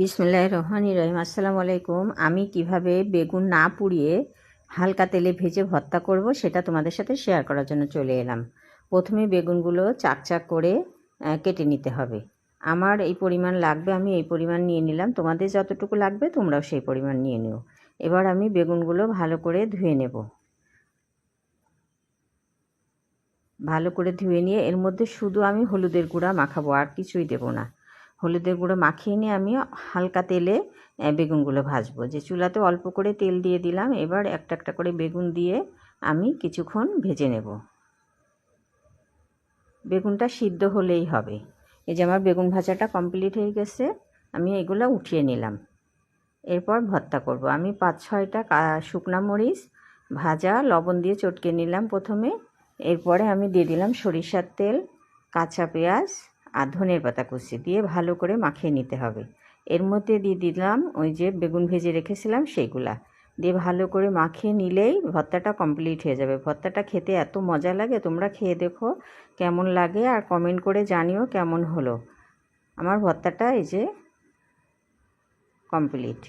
বিসমুল্লাহ রহমানি রহিম। আসসালামু আলাইকুম। আমি কীভাবে বেগুন না পুড়িয়ে হালকা তেলে ভেজে ভর্তা করব সেটা তোমাদের সাথে শেয়ার করার জন্য চলে এলাম। প্রথমে বেগুনগুলো চাক চাক করে কেটে নিতে হবে। আমার এই পরিমাণ লাগবে, আমি এই পরিমাণ নিয়ে নিলাম। তোমাদের যতটুকু লাগবে তোমরাও সেই পরিমাণ নিয়ে নিও। এবার আমি বেগুনগুলো ভালো করে ধুয়ে নেব। ভালো করে ধুয়ে নিয়ে এর মধ্যে শুধু আমি হলুদের গুঁড়া মাখাবো, আর কিছুই দেবো না। হলুদের গুঁড়ো মাখিয়ে নিয়ে আমি হালকা তেলে বেগুনগুলো ভাজবো। যে চুলাতে অল্প করে তেল দিয়ে দিলাম, এবার একটা একটা করে বেগুন দিয়ে আমি কিছুক্ষণ ভেজে নেব। বেগুনটা সিদ্ধ হলেই হবে। এই যে আমার বেগুন ভাজাটা কমপ্লিট হয়ে গেছে, আমি এগুলো উঠিয়ে নিলাম। এরপর ভর্তা করব। আমি পাঁচ ছয়টা শুকনা মরিচ, ভাজা, লবণ দিয়ে চটকে নিলাম প্রথমে। এরপরে আমি দিয়ে দিলাম সরিষার তেল, কাঁচা পেঁয়াজ আর ধনের পাতা কুচি দিয়ে ভালো করে মাখিয়ে নিতে হবে। এর মধ্যে দিয়ে দিলাম ওই যে বেগুন ভেজে রেখেছিলাম সেইগুলা। দিয়ে ভালো করে মাখিয়ে নিলেই ভর্তাটা কমপ্লিট হয়ে যাবে। ভর্তাটা খেতে এত মজা লাগে, তোমরা খেয়ে দেখো কেমন লাগে আর কমেন্ট করে জানিও কেমন হলো। আমার ভর্তাটা এই যে কমপ্লিট।